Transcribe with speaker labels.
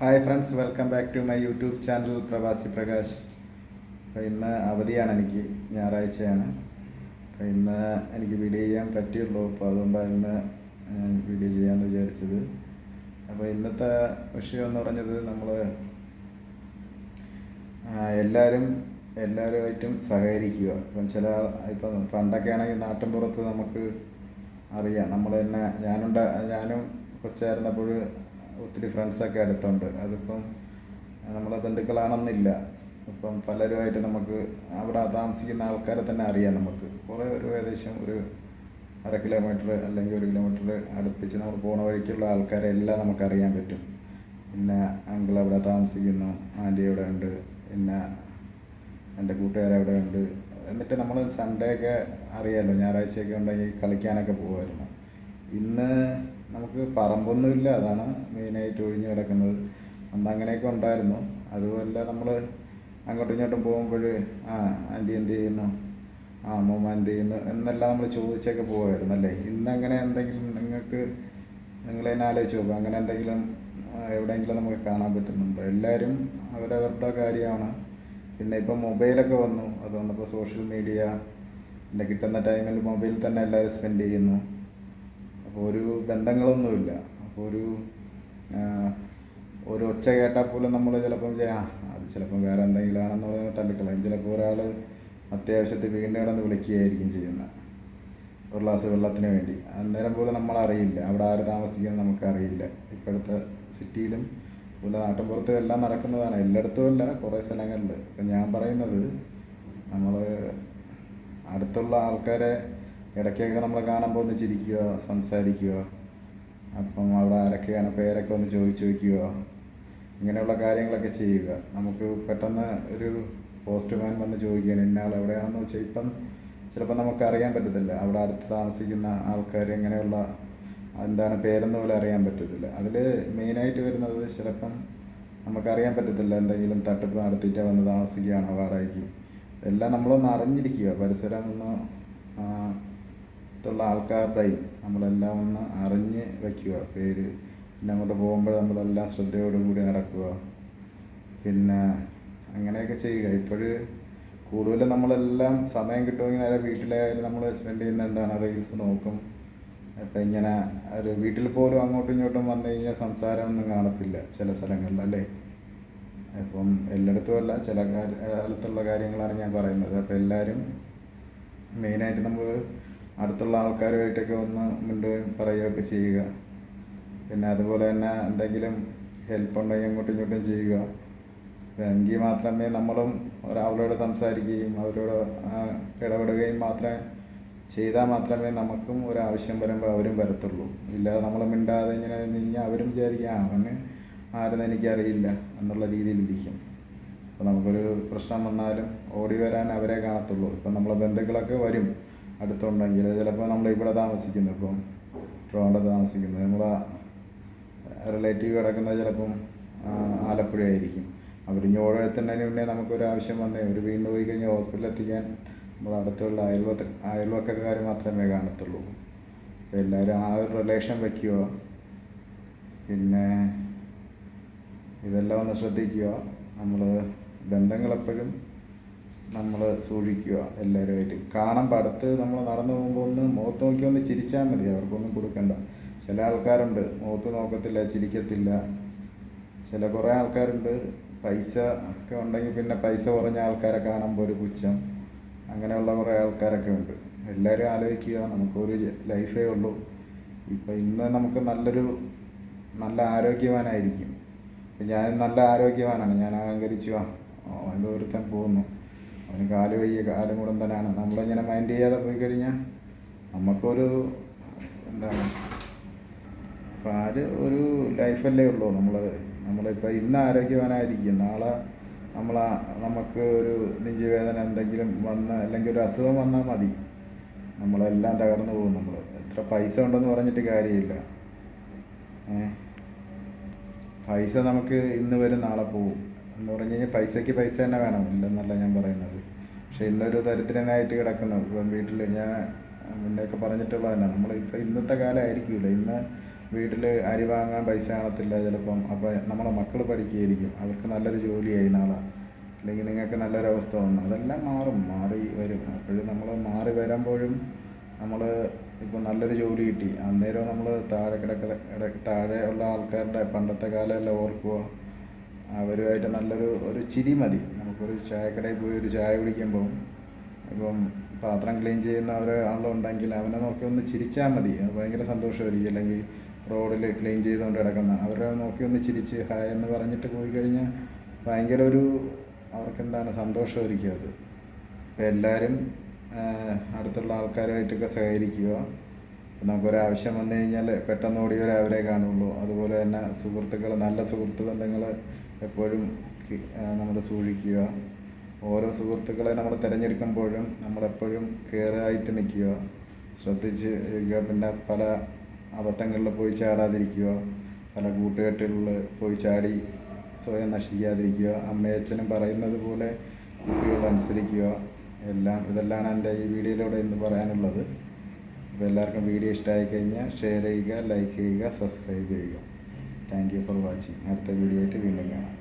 Speaker 1: Hi friends welcome back to my YouTube channel Pravasi Prakash. അപ്പോൾ ഇന്ന് അവധിയാണ് എനിക്ക് ഞായറാഴ്ചയാണ്. അപ്പോൾ ഇന്ന് എനിക്ക് വീഡിയോ ചെയ്യാൻ പറ്റിയുള്ളൂ. അപ്പോൾ അതുകൊണ്ടാണ് ഇന്ന് വീഡിയോ ചെയ്യാമെന്ന് വിചാരിച്ചത്. അപ്പോൾ ഇന്നത്തെ വിഷയം എന്ന് പറഞ്ഞത് നമ്മൾ എല്ലാവരും എല്ലാവരുമായിട്ടും സഹകരിക്കുക. ഇപ്പം ചില ഇപ്പം പണ്ടൊക്കെ ആണെങ്കിൽ നാട്ടിൻപുറത്ത് നമുക്ക് അറിയാം. നമ്മൾ തന്നെ ഞാനുണ്ട ഞാനും കൊച്ചായിരുന്നപ്പോൾ ഒത്തിരി ഫ്രണ്ട്സൊക്കെ അടുത്തുണ്ട്. അതിപ്പം നമ്മളെ ബന്ധുക്കളാണെന്നില്ല. ഇപ്പം പലരുമായിട്ട് നമുക്ക് അവിടെ താമസിക്കുന്ന ആൾക്കാരെ തന്നെ അറിയാം നമുക്ക്. കുറേ ഒരു ഏകദേശം ഒരു അര കിലോമീറ്റർ അല്ലെങ്കിൽ ഒരു കിലോമീറ്റർ അടുപ്പിച്ച് നമ്മൾ പോണ വഴിക്കുള്ള ആൾക്കാരെ എല്ലാം നമുക്ക് അറിയാൻ പറ്റും. പിന്നെ അങ്കിൾ അവിടെ താമസിക്കുന്നു ആന്റി അവിടെ ഉണ്ട് പിന്നെ എന്റെ കൂട്ടുകാരവിടെ ഉണ്ട്. എന്നിട്ട് നമ്മൾ സൺഡേ ഒക്കെ അറിയാമല്ലോ ഞായറാഴ്ചയൊക്കെ ഉണ്ടെങ്കിൽ കളിക്കാനൊക്കെ പോകുമായിരുന്നു ഇന്ന് നമുക്ക് പറമ്പൊന്നുമില്ല അതാണ് മെയിനായിട്ട് ഒഴിഞ്ഞു കിടക്കുന്നത്. അന്ന് അങ്ങനെയൊക്കെ ഉണ്ടായിരുന്നു. അതുപോലെ നമ്മൾ അങ്ങോട്ടും ഇങ്ങോട്ടും പോകുമ്പോൾ ആ ആന്റി എന്ത് ചെയ്യുന്നു? ആ അമ്മൂമ്മ എന്ത് ചെയ്യുന്നു? എന്നെല്ലാം നമ്മൾ ചോദിച്ചൊക്കെ പോകുമായിരുന്നു അല്ലേ? ഇന്ന് അങ്ങനെ എന്തെങ്കിലും നിങ്ങൾക്ക് നിങ്ങൾ തന്നെ ആലോചിച്ച് നോക്കുക അങ്ങനെ എന്തെങ്കിലും എവിടെയെങ്കിലും നമുക്ക് കാണാൻ പറ്റുന്നുണ്ടോ? എല്ലാവരും അവരവരുടെ കാര്യമാണ്. പിന്നെ ഇപ്പം മൊബൈലൊക്കെ വന്നു. അത് വന്നപ്പോൾ സോഷ്യൽ മീഡിയ പിന്നെ കിട്ടുന്ന ടൈമിൽ മൊബൈലിൽ തന്നെ എല്ലാവരും സ്പെൻഡ് ചെയ്യുന്നു. അപ്പോൾ ഒരു ബന്ധങ്ങളൊന്നുമില്ല. അപ്പോൾ ഒരു ഒരു ഒച്ച കേട്ടാൽ പോലും നമ്മൾ ചിലപ്പം ആ അത് ചിലപ്പം വേറെ എന്തെങ്കിലും ആണെന്ന് പറഞ്ഞ് തള്ളിക്കളയും. ചിലപ്പോൾ ഒരാൾ അത്യാവശ്യത്തിൽ വീണ്ടും കിടന്ന് വിളിക്കുകയായിരിക്കും ചെയ്യുന്നത് ഒരു ഗ്ലാസ് വെള്ളത്തിന് വേണ്ടി. അന്നേരം പോലും നമ്മൾ അറിയില്ല അവിടെ ആര് താമസിക്കുന്നത് നമുക്കറിയില്ല. ഇപ്പോഴത്തെ സിറ്റിയിലും അതുപോലെ നാട്ടിൻപുറത്തും എല്ലാം നടക്കുന്നതാണ്. എല്ലായിടത്തും അല്ല കുറേ സ്ഥലങ്ങളിൽ ഇപ്പം ഞാൻ പറയുന്നത് നമ്മൾ അടുത്തുള്ള ആൾക്കാരെ ഇടയ്ക്കൊക്കെ നമ്മളെ കാണുമ്പോൾ ഒന്ന് ചിരിക്കുക സംസാരിക്കുക. അപ്പം അവിടെ ആരൊക്കെയാണ് പേരൊക്കെ ഒന്ന് ചോദിച്ചു വയ്ക്കുക ഇങ്ങനെയുള്ള കാര്യങ്ങളൊക്കെ ചെയ്യുക. നമുക്ക് പെട്ടെന്ന് ഒരു പോസ്റ്റ്മാൻ വന്ന് ചോദിക്കാൻ ആൾ എവിടെയാണെന്ന് വെച്ചാൽ ഇപ്പം ചിലപ്പോൾ നമുക്ക് അറിയാൻ പറ്റത്തില്ല. അവിടെ അടുത്ത് താമസിക്കുന്ന ആൾക്കാർ ഇങ്ങനെയുള്ള എന്താണ് പേരെന്ന് പോലും അറിയാൻ പറ്റത്തില്ല. അതിൽ മെയിനായിട്ട് വരുന്നത് ചിലപ്പം നമുക്കറിയാൻ പറ്റത്തില്ല എന്തെങ്കിലും തട്ടിപ്പ് നടത്തിയിട്ട് വന്ന് താമസിക്കുകയാണോ വാടകയ്ക്ക്. എല്ലാം നമ്മളൊന്ന് അറിഞ്ഞിരിക്കുക. പരിസരം ഒന്ന് ആ, ത്തുള്ള ആൾക്കാരുടെയും നമ്മളെല്ലാം ഒന്ന് അറിഞ്ഞ് വയ്ക്കുക. പേര് പിന്നെ അങ്ങോട്ട് പോകുമ്പോൾ നമ്മളെല്ലാം ശ്രദ്ധയോടു കൂടി നടക്കുക. പിന്നെ അങ്ങനെയൊക്കെ ചെയ്യുക. ഇപ്പോഴ് കൂടുതലും നമ്മളെല്ലാം സമയം കിട്ടുമെങ്കിൽ നേരെ വീട്ടിലായാലും നമ്മൾ സ്പെൻഡ് ചെയ്യുന്ന എന്താണ്? റീൽസ് നോക്കും. അപ്പം ഇങ്ങനെ ഒരു വീട്ടിൽ പോലും അങ്ങോട്ടും ഇങ്ങോട്ടും വന്നു കഴിഞ്ഞാൽ സംസാരമൊന്നും കാണത്തില്ല ചില സ്ഥലങ്ങളിൽ അല്ലേ? അപ്പം എല്ലായിടത്തും അല്ല ചില കാലത്തുള്ള കാര്യങ്ങളാണ് ഞാൻ പറയുന്നത്. അപ്പോൾ എല്ലാവരും മെയിനായിട്ട് നമ്മൾ അടുത്തുള്ള ആൾക്കാരുമായിട്ടൊക്കെ ഒന്ന് മിണ്ടുകയും പറയുകയൊക്കെ ചെയ്യുക. പിന്നെ അതുപോലെ തന്നെ എന്തെങ്കിലും ഹെൽപ്പ് ഉണ്ടെങ്കിൽ അങ്ങോട്ടും ഇങ്ങോട്ടും ചെയ്യുക. എങ്കിൽ മാത്രമേ നമ്മളും അവരോട് സംസാരിക്കുകയും അവരോട് ഇടപെടുകയും മാത്രമേ ചെയ്താൽ മാത്രമേ നമുക്കും ഒരു ആവശ്യം വരുമ്പോൾ അവരും വരത്തുള്ളൂ. ഇല്ലാതെ നമ്മൾ മിണ്ടാതെ ഇങ്ങനെ കഴിഞ്ഞാൽ അവരും വിചാരിക്കുക അവന് ആരെന്ന് എനിക്കറിയില്ല എന്നുള്ള രീതിയിൽ രീതിയിലിരിക്കും. അപ്പോൾ നമുക്കൊരു പ്രശ്നം വന്നാലും ഓടി വരാൻ അവരെ കാണത്തുള്ളൂ. ഇപ്പം നമ്മളെ ബന്ധുക്കളൊക്കെ വരും. അടുത്തുണ്ടെങ്കിൽ ചിലപ്പോൾ നമ്മൾ ഇവിടെ താമസിക്കുന്നു ഇപ്പം ട്രോണ്ടത്ത് താമസിക്കുന്നത് നമ്മൾ റിലേറ്റീവ് കിടക്കുന്നത് ചിലപ്പം ആലപ്പുഴ ആയിരിക്കും. അവർ ഞോഴ എത്തുന്നതിന് മുന്നേ നമുക്കൊരു ആവശ്യം വന്നേ ഒരു വീണ്ടും പോയി കഴിഞ്ഞാൽ ഹോസ്പിറ്റലിൽ എത്തിക്കാൻ നമ്മൾ അടുത്തുള്ള അയൽവക്ക അയൽവക്കക്കാർ മാത്രമേ കാണത്തുള്ളൂ. അപ്പോൾ എല്ലാവരും ആ ഒരു റിലേഷൻ വയ്ക്കുക പിന്നെ ഇതെല്ലാം ഒന്ന് ശ്രദ്ധിക്കുക. നമ്മൾ ബന്ധങ്ങളെപ്പോഴും നമ്മൾ സൂക്ഷിക്കുക എല്ലാവരുമായിട്ട് കാണാൻ അടുത്ത് നമ്മൾ നടന്നു പോകുമ്പോൾ ഒന്ന് മുഖത്ത് നോക്കി ഒന്ന് ചിരിച്ചാൽ മതി. അവർക്കൊന്നും കൊടുക്കണ്ട. ചില ആൾക്കാരുണ്ട്. മുഖത്ത് നോക്കത്തില്ല ചിരിക്കത്തില്ല. ചില കുറേ ആൾക്കാരുണ്ട്. പൈസ ഒക്കെ ഉണ്ടെങ്കിൽ പിന്നെ പൈസ കുറഞ്ഞ ആൾക്കാരെ കാണുമ്പോൾ ഒരു പുച്ഛം. അങ്ങനെയുള്ള കുറേ ആൾക്കാരൊക്കെ ഉണ്ട്. എല്ലാവരും ആലോചിക്കുക. നമുക്കൊരു ലൈഫേ ഉള്ളൂ. ഇപ്പം ഇന്ന് നമുക്ക് നല്ലൊരു നല്ല ആരോഗ്യവാനായിരിക്കും. ഞാൻ നല്ല ആരോഗ്യവാനാണ്. ഞാൻ അഹങ്കരിച്ചു. ആ എന്തോ പോകുന്നു. അവന് കാൽ വയ്യ കാൽ മുടന്തനാണ് നമ്മളിങ്ങനെ മൈൻഡ് ചെയ്യാതെ പോയി കഴിഞ്ഞാൽ നമുക്കൊരു എന്താണ് പാൽ ഒരു ലൈഫല്ലേ ഉള്ളൂ നമ്മൾ നമ്മളിപ്പോൾ ഇന്ന് ആരോഗ്യവാനായിരിക്കും. നാളെ നമ്മൾ നമുക്ക് ഒരു നെഞ്ചുവേദന എന്തെങ്കിലും വന്ന് അല്ലെങ്കിൽ ഒരു അസുഖം വന്നാൽ മതി. നമ്മളെല്ലാം തകർന്നു പോകും നമ്മൾ എത്ര പൈസ ഉണ്ടെന്ന് പറഞ്ഞിട്ട് കാര്യമില്ല. പൈസ നമുക്ക് ഇന്ന് വരും നാളെ പോകും എന്ന് പറഞ്ഞു കഴിഞ്ഞാൽ പൈസയ്ക്ക് പൈസ തന്നെ വേണം ഇല്ലെന്നല്ല ഞാൻ പറയുന്നത്. പക്ഷെ ഇന്നൊരു ദരിദ്രനായിട്ട് കിടക്കുന്നു. ഇപ്പം വീട്ടിൽ ഞാൻ മുന്നേയൊക്കെ പറഞ്ഞിട്ടുള്ളത് തന്നെ ഇപ്പം ഇന്നത്തെ കാലം ആയിരിക്കില്ല ഇന്ന് വീട്ടിൽ അരി വാങ്ങാൻ പൈസ കാണത്തില്ല ചിലപ്പം. അപ്പോൾ നമ്മളെ മക്കൾ പഠിക്കുകയായിരിക്കും. അവർക്ക് നല്ലൊരു ജോലിയായി നാളെ. അല്ലെങ്കിൽ നിങ്ങൾക്ക് നല്ലൊരവസ്ഥ വന്നു. അതെല്ലാം മാറും. മാറി വരും. അപ്പോഴും നമ്മൾ മാറി വരുമ്പോഴും നമ്മൾ ഇപ്പോൾ നല്ലൊരു ജോലി കിട്ടി. അന്നേരം നമ്മൾ താഴെ കിടക്കുന്ന താഴെ ഉള്ള ആൾക്കാരുടെ പണ്ടത്തെ കാലമെല്ലാം ഓർക്കുക അവരുമായിട്ട് നല്ലൊരു ഒരു ചിരി മതി. നമുക്കൊരു ചായക്കടയിൽ പോയി ഒരു ചായ കുടിക്കുമ്പം ഇപ്പം പാത്രം ക്ലീൻ ചെയ്യുന്ന ഒരാളുണ്ടെങ്കിൽ അവനെ നോക്കി ഒന്ന് ചിരിച്ചാൽ മതി. ഭയങ്കര സന്തോഷമായിരിക്കും. അല്ലെങ്കിൽ റോഡിൽ ക്ലീൻ ചെയ്തുകൊണ്ട് കിടക്കുന്ന അവരെ നോക്കി ഒന്ന് ചിരിച്ച് ഹായ് എന്ന് പറഞ്ഞിട്ട് പോയി കഴിഞ്ഞാൽ ഭയങ്കര ഒരു അവർക്കെന്താണ് സന്തോഷമായിരിക്കും അത്. അപ്പോൾ എല്ലാവരും അടുത്തുള്ള ആൾക്കാരുമായിട്ടൊക്കെ സഹകരിക്കുക. നമുക്കൊരാവശ്യം വന്നു കഴിഞ്ഞാൽ പെട്ടെന്ന് ഓടിയവരെ അവരെ കാണുള്ളൂ. അതുപോലെ തന്നെ സുഹൃത്തുക്കൾ നല്ല സുഹൃത്ത് ബന്ധങ്ങൾ എപ്പോഴും നമ്മൾ സൂക്ഷിക്കുക. ഓരോ സുഹൃത്തുക്കളെ നമ്മൾ തിരഞ്ഞെടുക്കുമ്പോഴും നമ്മളെപ്പോഴും കെയറായിട്ട് നിൽക്കുക. ശ്രദ്ധിച്ച് ഇരിക്കുക. പിന്നെ പല അബദ്ധങ്ങളിൽ പോയി ചാടാതിരിക്കുക. പല കൂട്ടുകെട്ടുകളിൽ പോയി ചാടി സ്വയം നശിക്കാതിരിക്കുക. അമ്മയച്ഛനും പറയുന്നത് പോലെ കുട്ടികൾ അനുസരിക്കുക. എല്ലാം ഇതെല്ലാം എന്റെ ഈ വീഡിയോയിലൂടെ ഇന്ന് പറയാനുള്ളത്. അപ്പോൾ എല്ലാവർക്കും വീഡിയോ ഇഷ്ടമായി കഴിഞ്ഞാൽ ഷെയർ ചെയ്യുക ലൈക്ക് ചെയ്യുക സബ്സ്ക്രൈബ് ചെയ്യുക. Thank you for watching. അടുത്ത വീഡിയോ ആയിട്ട് വീണ്ടും കാണാം.